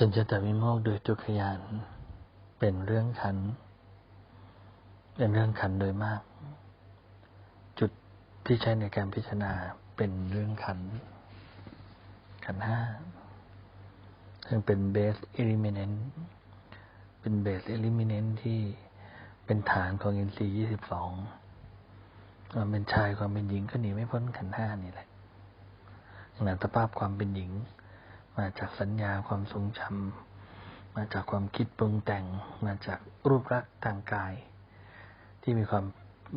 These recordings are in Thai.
สัญญตวิโมกข์โดยทุกขยานเป็นเรื่องขัน เป็นเรื่องขันโดยมาก จุดที่ใช้ในการพิจารณาเป็นเรื่องขัน ขันห้าซึ่งเป็นเบสเอลิเมนต์เป็นเบสเอลิเมนต์ที่เป็นฐานของอินทรีย์ยี่สิบสองความเป็นชายความเป็นหญิงก็หนีไม่พ้นขันห้านี่แหละขณะสภาพความเป็นหญิง มาจากสัญญาความทรงจำมาจากความคิดปรุงแต่ง มาจากรูปลักษณ์ทางกาย ที่มีความ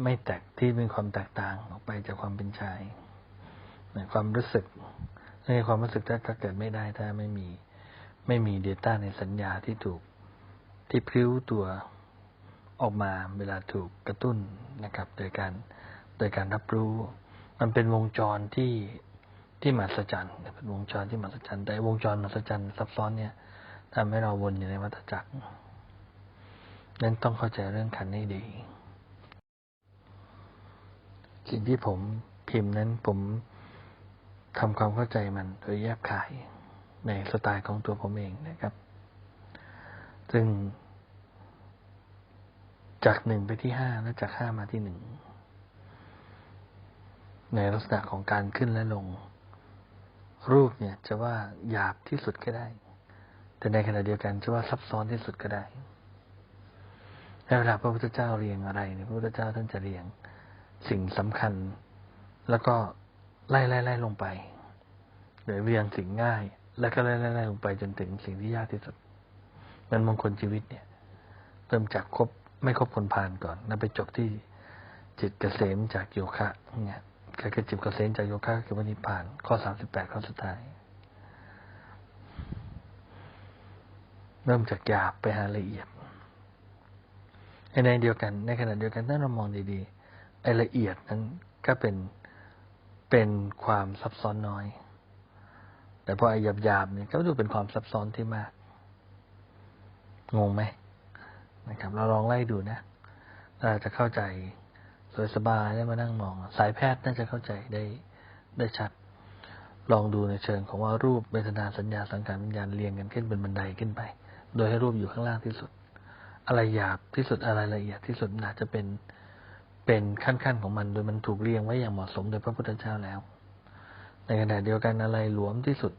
ไม่แตกที่มีความแตกต่างออกไปจากความเป็นชายความรู้สึกในความรู้สึกถ้าเกิดไม่ได้ถ้าไม่มีไม่มี Data ในสัญญาที่ถูกที่พิ้วตัวออกมาเวลาถูกกระตุ้นนะครับ โดยการโดยการรับรู้ มันเป็นวงจรที่ ที่มหัศจรรย์เป็นวงจรที่มหัศจรรย์แต่วงจรมหัศจรรย์ซับซ้อนเนี่ยทำให้เราวนอยู่ในวัฏจักรนั้นต้องเข้าใจเรื่องขันให้ดี สิ่งที่ผมพิมพ์นั้นผมทำความเข้าใจมันโดยแยบขายในสไตล์ของตัวผมเองนะครับ ซึ่ง จากหนึ่งไปที่ห้าแล้วจากห้ามาที่หนึ่งในลักษณะของการขึ้นและลง รูปเนี่ย จะว่าหยาบที่สุดก็ได้ แต่ในขณะเดียวกันจะว่าซับซ้อนที่สุดก็ได้ในเวลาพระพุทธเจ้าเรียงอะไรเนี่ยพระพุทธเจ้าท่านจะเรียงสิ่งสำคัญ แล้วก็ไล่ไล่ไล่ลงไปโดยเรียงสิ่งง่าย แล้วก็ไล่ไล่ไล่ลงไปจนถึงสิ่งที่ยากที่สุดมันมงคลชีวิตเนี่ยเริ่มจากครบไม่ครบคนผ่านก่อน แล้วไปจบที่จิตเกษมจากโยคะเนี่ย การจิตเกษมจากโยคะคือวันนิพาน ข้อสามสิบแปดข้อสุดท้าย เริ่มจากหยาบไปหาละเอียดในเดียวกัน ในขณะเดียวกันถ้าเรามองดีๆไอ้ละเอียดนั้นก็เป็นเป็นความซับซ้อนน้อย แต่พอไอ้หยาบๆเนี่ยก็ดูเป็นความซับซ้อนที่มาก งงไหมนะครับ เราลองไล่ดูนะเราจะเข้าใจ สวยสบายได้มานั่งมอง สายแพทย์น่าจะเข้าใจได้ได้ชัด ลองดูในเชิงของว่ารูปเวทนาสัญญาสังขารวิญญาณเรียงกันขึ้นเป็นบันไดขึ้นไป โดยให้รูปอยู่ข้างล่างที่สุด อะไรหยาบที่สุดอะไรละเอียดที่สุดอาจจะเป็นเป็นขั้นๆของมัน โดยมันถูกเรียงไว้อย่างเหมาะสมโดยพระพุทธเจ้าแล้ว ในขณะเดียวกันอะไรหลวมที่สุด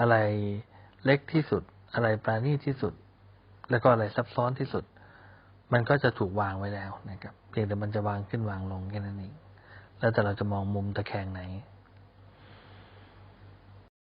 อะไรเล็กที่สุด อะไรปราณีตที่สุด แล้วก็อะไรซับซ้อนที่สุด มันก็จะถูกวางไว้แล้วนะครับ เพียงแต่มันจะวางขึ้นวางลงแค่นั้นเอง แล้วแต่เราจะมองมุมตะแคงไหน